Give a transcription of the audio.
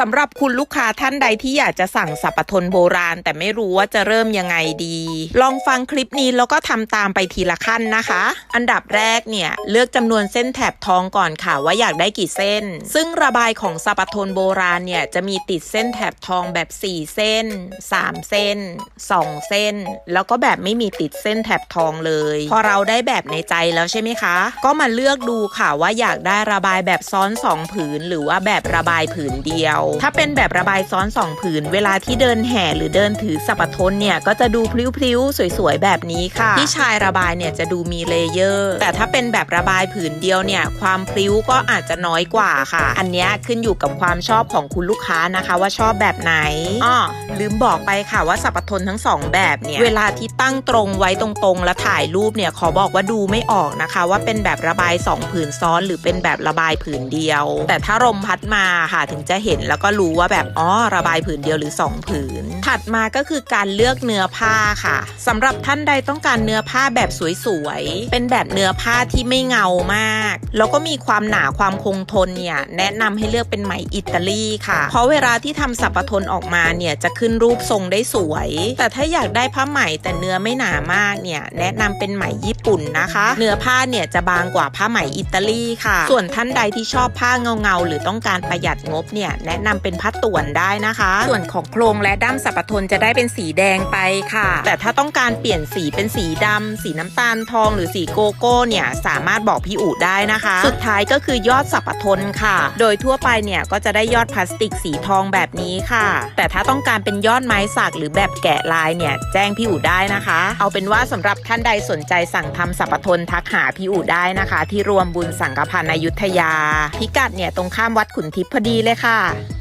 สำหรับคุณลูกค้าท่านใดที่อยากจะสั่งสับปะทนโบราณ แต่ไม่รู้ว่าจะเริ่มยังไงดี ลองฟังคลิปนี้แล้วก็ทำตามไปทีละขั้นนะคะ อันดับแรกเนี่ย เลือกจำนวนเส้นแถบทองก่อนค่ะว่าอยากได้กี่เส้น ซึ่งระบายของสับปะทนโบราณเนี่ยจะมีติดเส้นแถบทองแบบ 4 เส้น 3 เส้น 2 เส้น แล้วก็แบบไม่มีติดเส้นแถบทองเลย พอเราได้แบบในใจแล้วใช่ไหมคะ ก็มาเลือกดูค่ะว่าอยากได้ระบายแบบซ้อน 2 ผืน หรือว่าแบบระบายผืนเดียวถ้าเป็นแบบระบายซ้อน2ผืน เวลาที่เดินแห่หรือเดินถือสับปะทนเนี่ยก็จะดูพลิ้วๆสวยๆแบบนี้ค่ะ ที่ชายระบายเนี่ยจะดูมีเลเยอร์ แต่ถ้าเป็นแบบระบายผืนเดียวเนี่ยความพลิ้วก็อาจจะน้อยกว่าค่ะ อันเนี้ยขึ้นอยู่กับความชอบของคุณลูกค้านะคะว่าชอบแบบไหนอ้อลืมบอกไปค่ะว่าสับปะทนทั้งสองแบบเนี่ยเวลาที่ตั้งตรงไว้ตรงๆ แล้วถ่ายรูปเนี่ยขอบอกว่าดูไม่ออกนะคะ ว่าเป็นแบบระบายสองผืนซ้อน หรือเป็นแบบระบายผืนเดียว แต่ถ้าลมพัดมาค่ะถึงจะเห็นแล้วแล้วก็รู้ว่าแบบอ๋อระบายผืนเดียวหรือ 2 ผืน ถัดมาก็คือการเลือกเนื้อผ้าค่ะสำหรับท่านใดต้องการเนื้อผ้าแบบสวยๆ เป็นแบบเนื้อผ้าที่ไม่เงามาก แล้วก็มีความหนาความคงทนเนี่ยแนะนำให้เลือกเป็นไหมอิตาลีค่ะ เพราะเวลาที่ทำสับปะทนออกมาเนี่ยจะขึ้นรูปทรงได้สวย แต่ถ้าอยากได้ผ้าไหมแต่เนื้อไม่หนามากเนี่ยแนะนำเป็นไหมญี่ปุ่นนะคะ เนื้อผ้าเนี่ยจะบางกว่าผ้าไหมอิตาลีค่ะ ส่วนท่านใดที่ชอบผ้าเงาๆหรือต้องการประหยัดงบเนี่ยแนะนำเป็นผ้าต่วนได้นะคะ ส่วนของโครงและด้ามสับปะทนจะได้เป็นสีแดงไปค่ะ แต่ถ้าต้องการเปลี่ยนสีเป็นสีดำสีน้ำตาลทอง หรือสีโกโก้เนี่ยสามารถบอกพี่อูได้นะคะ สุดท้ายก็คือยอดสับปะทนค่ะ โดยทั่วไปเนี่ยก็จะได้ยอดพลาสติกสีทองแบบนี้ค่ะ แต่ถ้าต้องการเป็นยอดไม้สักหรือแบบแกะลายเนี่ยแจ้งพี่อูได้นะคะ เอาเป็นว่าสำหรับท่านใดสนใจสั่งทำสับปะทนทักหาพี่อูได้นะคะ ที่รวมบุญสังกพันธ์อยุธยา พิกัดเนี่ยตรงข้ามวัดขุนทิพย์พอดีเลยค่ะ